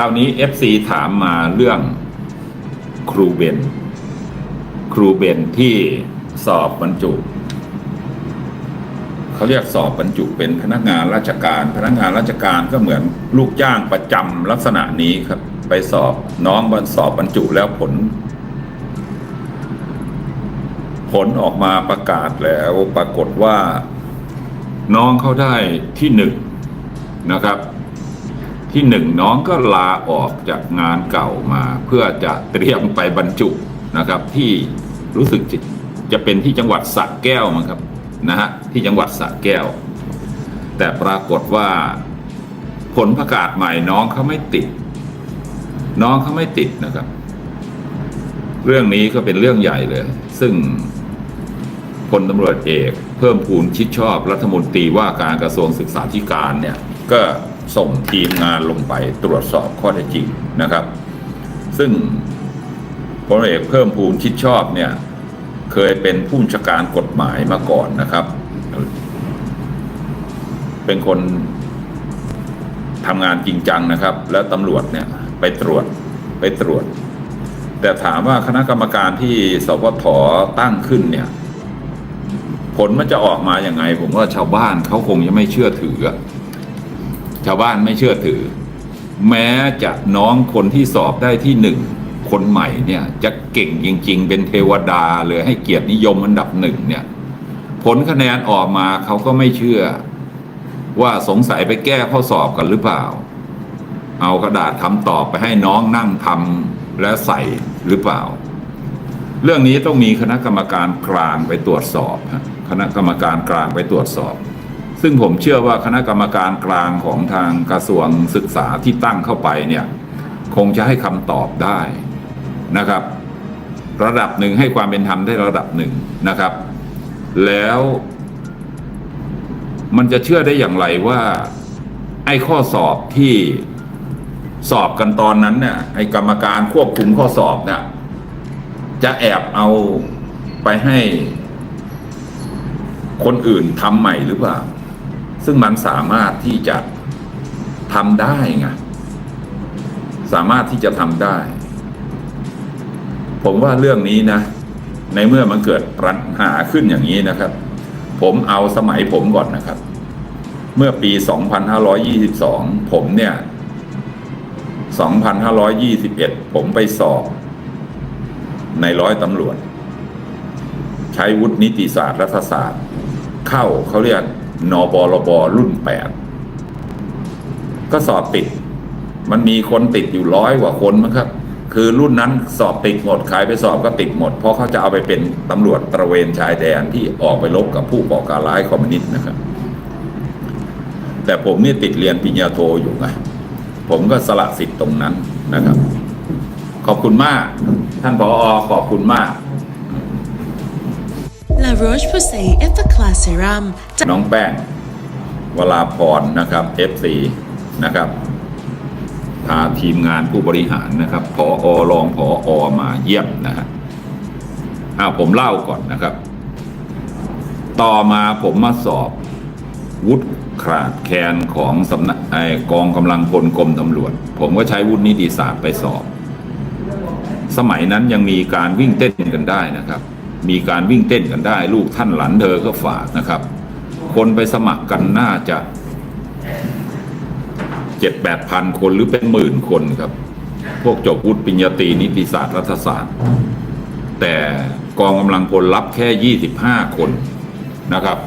ราวนี้ FC ถามมาเรื่องครูเบน ครูเบนที่สอบบรรจุ เขาเรียกสอบบรรจุเป็นพนักงานราชการ พนักงานราชการก็เหมือนลูกจ้างประจำลักษณะนี้ครับ ไปสอบน้องบรรสอบบรรจุแล้วผล ผลออกมาประกาศแล้วปรากฏว่า น้องเขาได้ที่หนึ่งนะครับ ที่หนึ่งน้องก็ลาออกจากงานเก่ามา เพื่อจะเตรียมไปบรรจุนะครับ ที่รู้สึกจะจะเป็นที่จังหวัดสระแก้วมั้งครับนะฮะที่จังหวัดสระแก้ว แต่ปรากฏว่าผลประกาศใหม่น้องเขาไม่ติด น้องเขาไม่ติดนะครับ เรื่องนี้ก็เป็นเรื่องใหญ่เลย ซึ่งพลตำรวจเอก เพิ่มพูนชิดชอบรัฐมนตรีว่าการกระทรวงศึกษาธิการเนี่ย ก็ส่งทีมงานลงไปตรวจสอบข้อเท็จจริงนะครับ ซึ่งพลเอกเพิ่มพูนชิดชอบเนี่ยเคยเป็นผู้บัญชาการกฎหมายมาก่อนนะครับ เป็นคนทำงานจริงจังนะครับ แล้วตำรวจเนี่ยไปตรวจไปตรวจ แต่ถามว่าคณะกรรมการที่สพทตั้งขึ้นเนี่ย ผลมันจะออกมาอย่างไง ผมว่าชาวบ้านเขาคงจะไม่เชื่อถือ ชาวบ้านไม่เชื่อถือ แม้จะน้องคนที่สอบได้ที่หนึ่งคนใหม่เนี่ยจะเก่งจริง ๆ เป็นเทวดาเลยให้เกียรตินิยมอันดับหนึ่งเนี่ย ผลคะแนนออกมาเขาก็ไม่เชื่อ ว่าสงสัยไปแก้ข้อสอบกันหรือเปล่า เอากระดาษคำตอบไปให้น้องนั่งทำและใส่หรือเปล่า เรื่องนี้ต้องมีคณะกรรมการกลางไปตรวจสอบ คณะกรรมการกลางไปตรวจสอบ ซึ่งผมเชื่อว่าคณะกรรมการกลางของทางกระทรวงศึกษาที่ตั้งเข้าไปเนี่ยคงจะให้คำตอบได้นะครับ ระดับหนึ่งให้ความเป็นธรรมได้ระดับหนึ่งนะครับ แล้วมันจะเชื่อได้อย่างไรว่าไอ้ข้อสอบที่สอบกันตอนนั้นเนี่ยไอ้กรรมการควบคุมข้อสอบเนี่ยจะแอบเอาไปให้คนอื่นทำใหม่หรือเปล่า ซึ่งมันสามารถที่จะทำได้ไงสามารถที่จะทำได้ ผมว่าเรื่องนี้นะ ในเมื่อมันเกิดปัญหาขึ้นอย่างนี้นะครับ ผมเอาสมัยผมก่อนนะครับ เมื่อปี 2522 ผมเนี่ย 2521 ผมไปสอบ ในร้อยตำรวจ ใช้วุฒินิติศาสตร์รัฐศาสตร์ เข้าเขาเรียก นบลบรุ่นแปดก็สอบติด มันมีคนติดอยู่ร้อยกว่าคนมั้งครับ คือรุ่นนั้นสอบติดหมดใครไปสอบก็ติดหมด เพราะเขาจะเอาไปเป็นตำรวจตระเวนชายแดนที่ออกไปรบกับผู้ก่อการร้ายคอมมิวนิสต์นะครับ แต่ผมนี่ติดเรียนปริญญาโทอยู่ไงผมก็สละสิทธิ์ตรงนั้นนะครับ ขอบคุณมาก ท่านผออขอบคุณมาก La Roche-Posay Effaclar Serum น้องแป้ง วลาพรนะครับ FC นะครับพาทีมงานผู้บริหารนะครับผออรองผออมาเยี่ยมนะฮะอ้าวผมเล่าก่อนนะครับ ต่อมาผมมาสอบ วุฒิขาดแคลนของสำนักไอกองกำลังพลกรมตำรวจ ผมก็ใช้วุฒินิติศาสตร์ไปสอบ สมัยนั้นยังมีการวิ่งเต้นกันได้นะครับ มีการวิ่งเต้นกันได้ ลูกท่านหลานเธอก็ฝากนะครับ คนไปสมัครกันน่าจะเจ็ดแปดพันคนหรือเป็นหมื่นคนครับ พวกจบวุฒิปริญญาตรีนิติศาสตร์รัฐศาสตร์ แต่กองกำลังพลรับแค่ยี่สิบห้าคนนะครับ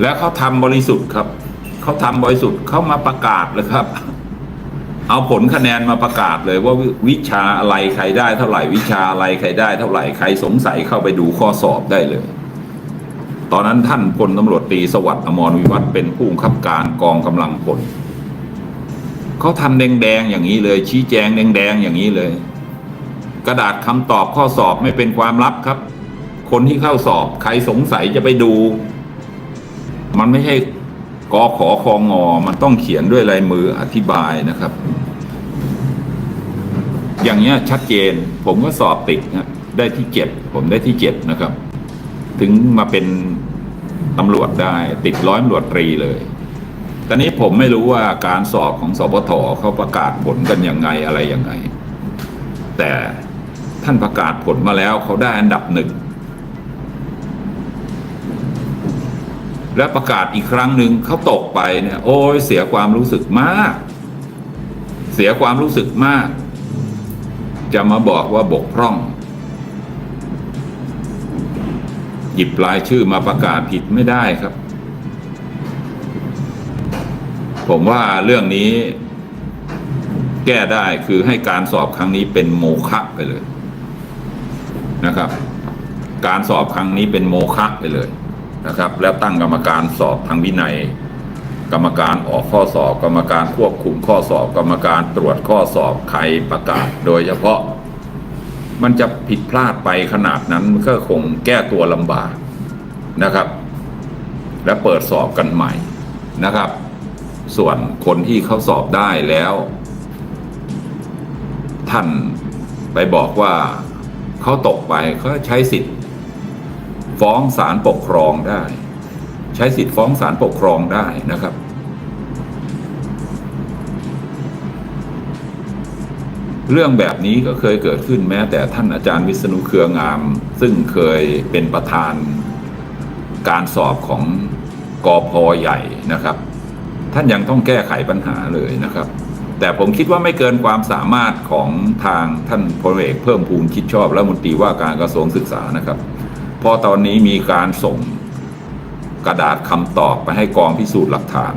แล้วเขาทำบริสุทธิ์ครับ เขาทำบริสุทธิ์เขามาประกาศเลยครับ เอาผลคะแนนมาประกาศเลยว่าวิวิชาอะไรใครได้เท่าไหร่วิชาอะไรใครได้เท่าไหร่ใครสงสัยเข้าไปดูข้อสอบได้เลย ตอนนั้นท่านพลตำรวจตรีสวัสดิ์อมรวิวัฒเป็นผู้บังคับการกองกำลังพลเขาทำแดงๆอย่างนี้เลย ชี้แจงแดงๆอย่างนี้เลย กระดาษคำตอบข้อสอบไม่เป็นความลับครับ คนที่เข้าสอบใครสงสัยจะไปดู มันไม่ใช่ กอขอคองอมันต้องเขียนด้วยลายมืออธิบายนะครับ อย่างเงี้ยชัดเจนผมก็สอบติดนะได้ที่เจ็ดผมได้ที่เจ็ดนะครับ ถึงมาเป็นตำรวจได้ติดร้อยตำรวจตรีเลยตอนนี้ผมไม่รู้ว่าการสอบของสปทเขาประกาศผลกันยังไงอะไรยังไง แต่ท่านประกาศผลมาแล้วเขาได้อันดับหนึ่ง และประกาศอีกครั้งหนึ่งเขาตกไปเนี่ยโอ้ยเสียความรู้สึกมาก เสียความรู้สึกมาก จะมาบอกว่าบกพร่อง หยิบรายชื่อมาประกาศผิดไม่ได้ครับ ผมว่าเรื่องนี้แก้ได้คือให้การสอบครั้งนี้เป็นโมฆะไปเลยนะครับ การสอบครั้งนี้เป็นโมฆะไปเลย นะครับ แล้วตั้งกรรมการสอบทางวินัย กรรมการออกข้อสอบ กรรมการควบคุมข้อสอบ กรรมการตรวจข้อสอบใครประกาศ โดยเฉพาะ มันจะผิดพลาดไปขนาดนั้นก็คงแก้ตัวลำบากนะครับ และเปิดสอบกันใหม่นะครับ ส่วนคนที่เขาสอบได้แล้ว ท่านไปบอกว่าเขาตกไปเขาใช้สิทธิ์ ฟ้องศาลปกครองได้ ใช้สิทธิ์ฟ้องศาลปกครองได้นะครับ เรื่องแบบนี้ก็เคยเกิดขึ้นแม้แต่ท่านอาจารย์วิษณุเครืองาม ซึ่งเคยเป็นประธานการสอบของกอพอใหญ่นะครับ ท่านยังต้องแก้ไขปัญหาเลยนะครับ แต่ผมคิดว่าไม่เกินความสามารถของทางท่านพลเอกเพิ่มพูนคิดชอบและมนตรีว่าการกระทรวงศึกษานะครับ เพอตอนนี้มีการส่งกระดาษคำตอบไปให้กองพิสูจน์หลักฐาน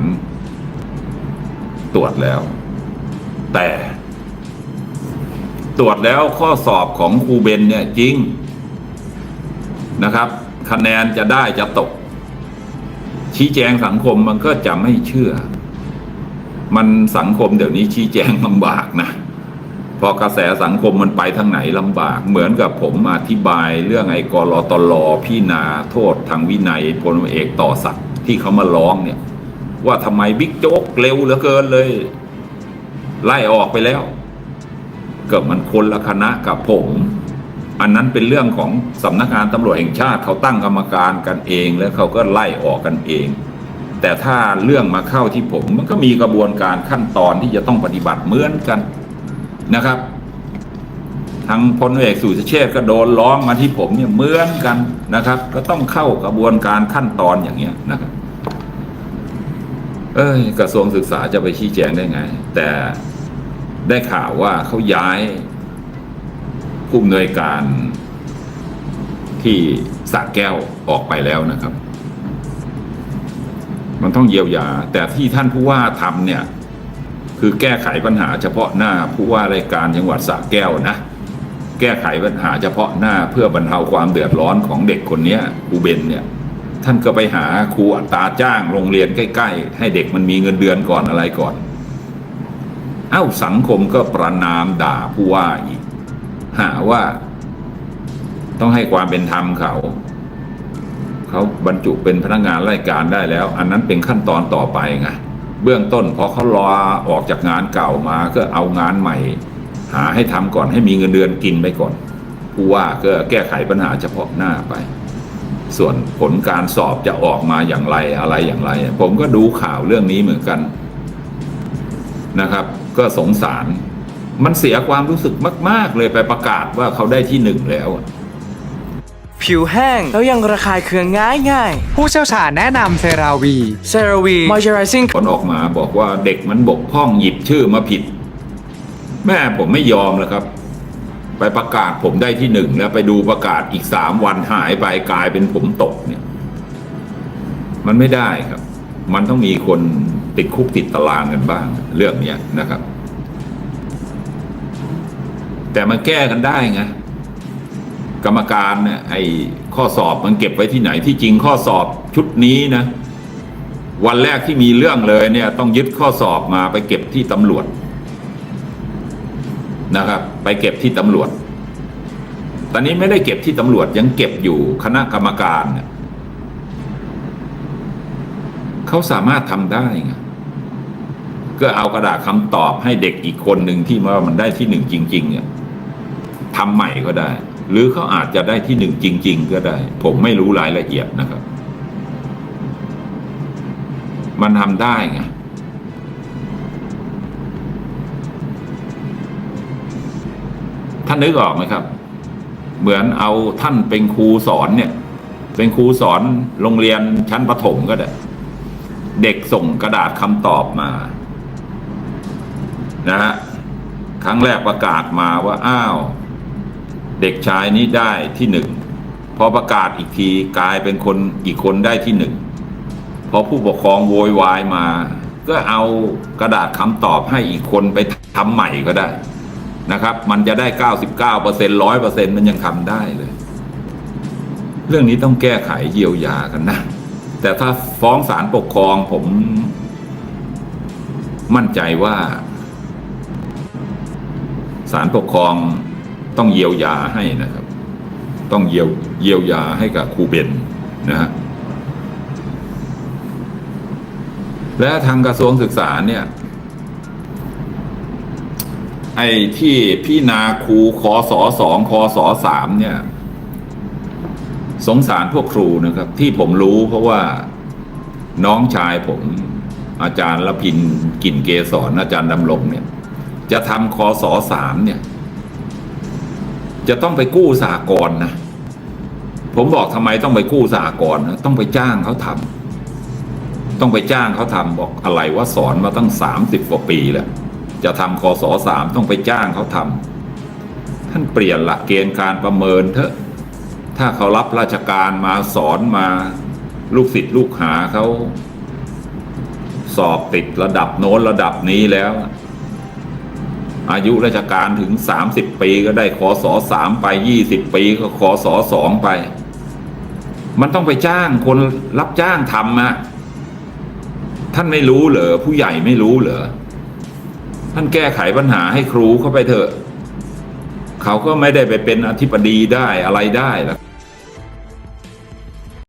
ตรวจแล้ว แต่ ตรวจแล้วข้อสอบของครูเบนเนี่ยจริงนะครับ คะแนนจะได้จะตก ชี้แจงสังคมมันก็จะไม่เชื่อ มันสังคมเดี๋ยวนี้ชี้แจงลำบากนะ พอกระแสสังคมมันไปทางไหนลำบาก เหมือนกับผมอธิบายเรื่องไอ้กรอตลพี่นาโทษทางวินัยพลเอกต่อสัตว์ที่เขามาร้องเนี่ย ว่าทำไมบิ๊กโจ๊กเร็วเหลือเกินเลย ไล่ออกไปแล้ว เกิดมันคนละคณะกับผม อันนั้นเป็นเรื่องของสำนักงานตำรวจแห่งชาติเขาตั้งกรรมการกันเองแล้วเขาก็ไล่ออกกันเองแต่ถ้าเรื่องมาเข้าที่ผมมันก็มีกระบวนการขั้นตอนที่จะต้องปฏิบัติเหมือนกัน นะครับ ทางพลเอกสุเชษก็โดนร้องมาที่ผมเนี่ยเหมือนกันนะครับ ก็ต้องเข้ากระบวนการขั้นตอนอย่างเงี้ยนะครับ เอ้ยกระทรวงศึกษาจะไปชี้แจงได้ไง แต่ได้ข่าวว่าเขาย้ายผู้อำนวยการที่สระแก้วออกไปแล้วนะครับ มันต้องเยียวยา แต่ที่ท่านผู้ว่าทำเนี่ย คือแก้ไขปัญหาเฉพาะหน้าผู้ว่าราชการจังหวัดสระแก้วนะ แก้ไขปัญหาเฉพาะหน้าเพื่อบรรเทาความเดือดร้อนของเด็กคนนี้ยครูเบนเนี่ยท่านก็ไปหาครูอัตราจ้างโรงเรียนใกล้ ๆ ให้เด็กมันมีเงินเดือนก่อนอะไรก่อน เอ้าสังคมก็ประนามด่าผู้ว่าอีก หาว่า ต้องให้ความเป็นธรรมเขา เขาบรรจุเป็นพนักงานราชการได้แล้ว อันนั้นเป็นขั้นตอนต่อไปไง เบื้องต้นพอเขารอออกจากงานเก่ามาก็เอางานใหม่ หาให้ทำก่อนให้มีเงินเดือนกินไปก่อนผู้ว่าก็แก้ไขปัญหาเฉพาะหน้าไป ส่วนผลการสอบจะออกมาอย่างไรอะไรอย่างไร ผมก็ดูข่าวเรื่องนี้เหมือนกันนะครับ ก็สงสาร มันเสียความรู้สึกมาก ๆ เลยไปประกาศว่าเขาได้ที่หนึ่งแล้ว ผิวแห้ง แล้วยังระคายเคืองง่ายง่ายผู้เชี่ยวชาญแนะนำเซราวี เซราวีมอยเจอไรซิ่งผลออกมาบอกว่าเด็กมันบกพร่องหยิบชื่อมาผิด แม่ผมไม่ยอมแล้วครับ ไปประกาศผมได้ที่หนึ่งแล้วไปดูประกาศอีกสามวันหายไปกลายเป็นผมตกเนี่ย มันไม่ได้ครับ มันต้องมีคนติดคุกติดตารางกันบ้าง เรื่องเนี้ยนะครับ แต่มันแก้กันได้ไง กรรมการเนี่ยไอ้ข้อสอบมันเก็บไว้ที่ไหนที่จริงข้อสอบชุดนี้นะ วันแรกที่มีเรื่องเลยเนี่ย ต้องยึดข้อสอบมาไปเก็บที่ตำรวจนะครับ ไปเก็บที่ตำรวจ ตอนนี้ไม่ได้เก็บที่ตำรวจยังเก็บอยู่คณะกรรมการเนี่ยเขาสามารถทำได้ไงก็เอากระดาษคำตอบให้เด็กอีกคนหนึ่งที่ว่ามันได้ที่หนึ่งจริงๆเนี่ยทำใหม่ก็ได้ หรือเขาอาจจะได้ที่หนึ่งจริง ๆ ก็ได้ ผมไม่รู้รายละเอียดนะครับ มันทำได้ไงท่านนึกออกไหมครับ เหมือนเอาท่านเป็นครูสอนเนี่ย เป็นครูสอนโรงเรียนชั้นประถมก็ได้ เด็กส่งกระดาษคำตอบมา นะฮะครั้งแรกประกาศมาว่า อ้าว เด็กชายนี้ได้ที่หนึ่งพอประกาศอีกทีกลายเป็นคนอีกคนได้ที่หนึ่งพอผู้ปกครองโวยวายมา ก็เอากระดาษคำตอบให้อีกคนไปทำใหม่ก็ได้นะครับ มันจะได้เก้าสิบเก้าเปอร์เซ็นร้อยเปอร์เซ็นมันยังทำได้เลย เรื่องนี้ต้องแก้ไขเยียวยากันนะ แต่ถ้าฟ้องศาลปกครองผม มั่นใจว่าศาลปกครอง ต้องเยียวยาให้นะครับ ต้องเยียวเยียวยาให้กับครูเบนนะฮะและทางกระทรวงศึกษาเนี่ยไอ้ที่พี่นาครูคอสอสองคอสอสามเนี่ย สงสารพวกครูนะครับ ที่ผมรู้เพราะว่าน้องชายผมอาจารย์ละพินกิ่นเกสรอาจารย์ดำรงเนี่ย จะทำคอสอสามเนี่ย จะต้องไปกู้สากลนะ ผมบอกทำไมต้องไปกู้สากลนะต้องไปจ้างเขาทำต้องไปจ้างเขาทำบอกอะไรว่าสอนมาตั้งสามสิบกว่าปีแล้วจะทำคอสอสามต้องไปจ้างเขาทำท่านเปลี่ยนหลักเกณฑ์การประเมินเถอะ ถ้าเขารับราชการมาสอนมาลูกศิษย์ลูกหาเขาสอบติดระดับโน้นระดับนี้แล้ว อายุราชการถึงสามสิบปีก็ได้คอสอสามไปยี่สิบปีก็คอสอสองไป มันต้องไปจ้างคนรับจ้างทำอะท่านไม่รู้เหรอผู้ใหญ่ไม่รู้เหรอท่านแก้ไขปัญหาให้ครูเข้าไปเถอะ เขาก็ไม่ได้ไปเป็นอธิบดีได้อะไรได้แล้ว